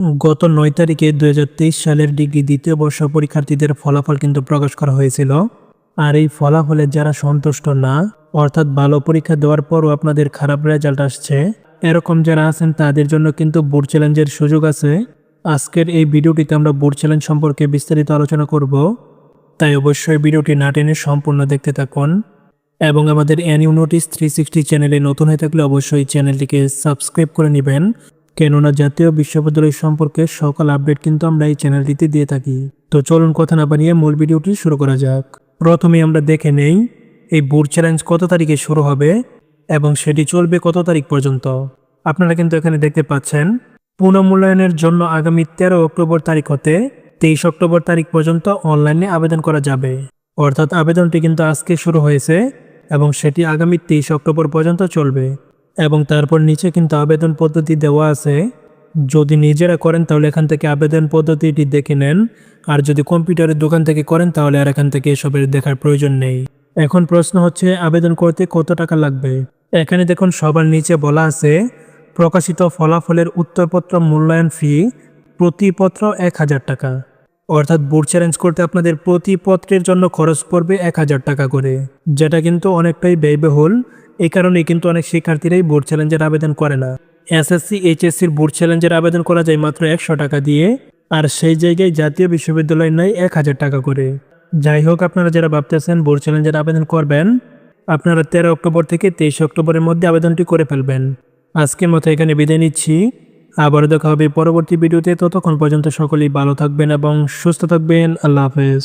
গত নয় তারিখে দু হাজার তেইশ সালের ডিগ্রি দ্বিতীয় বর্ষ পরীক্ষার্থীদের ফলাফল কিন্তু প্রকাশ করা হয়েছিল। আর এই ফলাফলে যারা সন্তুষ্ট না, অর্থাৎ ভালো পরীক্ষা দেওয়ার পরও আপনাদের খারাপ রেজাল্ট আসছে, এরকম যারা আছেন তাদের জন্য কিন্তু বোর্ড চ্যালেঞ্জের সুযোগ আছে। আজকের এই ভিডিওটিতে আমরা বোর্ড চ্যালেঞ্জ সম্পর্কে বিস্তারিত আলোচনা করব। তাই অবশ্যই ভিডিওটি না টেনে সম্পূর্ণ দেখতে থাকুন। এবং আমাদের অ্যানিউ নোটিস থ্রি সিক্সটি চ্যানেলে নতুন হয়ে থাকলে অবশ্যই চ্যানেলটিকে সাবস্ক্রাইব করে নেবেন। কেননা জাতীয় বিশ্ববিদ্যালয় সম্পর্কে সকল আপডেট কিন্তু আমরা এই চ্যানেলটিতে দিয়ে থাকি। তো চলুন কথা না বানিয়ে মূল ভিডিওটি শুরু করা যাক। প্রথমে আমরা দেখে নেই, এই বোর্ড চ্যালেঞ্জ কত তারিখে শুরু হবে এবং সেটি চলবে কত তারিখ পর্যন্ত। আপনারা কিন্তু এখানে দেখতে পাচ্ছেন, পুনঃমূল্যায়নের জন্য আগামী তেরো অক্টোবর তারিখ হতে তেইশ অক্টোবর তারিখ পর্যন্ত অনলাইনে আবেদন করা যাবে। অর্থাৎ আবেদনটি কিন্তু আজকে শুরু হয়েছে এবং সেটি আগামী তেইশ অক্টোবর পর্যন্ত চলবে। এবং তারপর নিচে কিন্তু আবেদন পদ্ধতি দেওয়া আছে। যদি নিজেরা করেন তাহলে এখান থেকে আবেদন পদ্ধতিটি দেখে নেন। আর যদি কম্পিউটারের দোকান থেকে করেন তাহলে আর এখান থেকে এসবের দেখার প্রয়োজন নেই। এখন প্রশ্ন হচ্ছে, আবেদন করতে কত টাকা লাগবে? এখানে দেখুন, সবার নিচে বলা আছে, প্রকাশিত ফলাফলের উত্তরপত্র মূল্যায়ন ফি প্রতি পত্র এক হাজার টাকা। অর্থাৎ বোর্ড চ্যালেঞ্জ করতে আপনাদের প্রতি পত্রের জন্য খরচ পড়বে এক হাজার টাকা করে, যেটা কিন্তু অনেকটাই ব্যয়বহুল। এই কারণে কিন্তু অনেক শিক্ষার্থীরাই বোর্ড চ্যালেঞ্জের আবেদন করে না। এসএসসি এইচএসসির বোর্ড চ্যালেঞ্জের আবেদন করা যায় মাত্র একশো টাকা দিয়ে, আর সেই জায়গায় জাতীয় বিশ্ববিদ্যালয় নেয় এক হাজার টাকা করে। যাই হোক, আপনারা যারা ভাবতেছেন বোর্ড চ্যালেঞ্জের আবেদন করবেন, আপনারা তেরো অক্টোবর থেকে তেইশ অক্টোবরের মধ্যে আবেদনটি করে ফেলবেন। আজকের মতো এখানে বিদায় নিচ্ছি। আবারও দেখা হবে পরবর্তী ভিডিওতে। ততক্ষণ পর্যন্ত সকলেই ভালো থাকবেন এবং সুস্থ থাকবেন। আল্লাহ হাফেজ।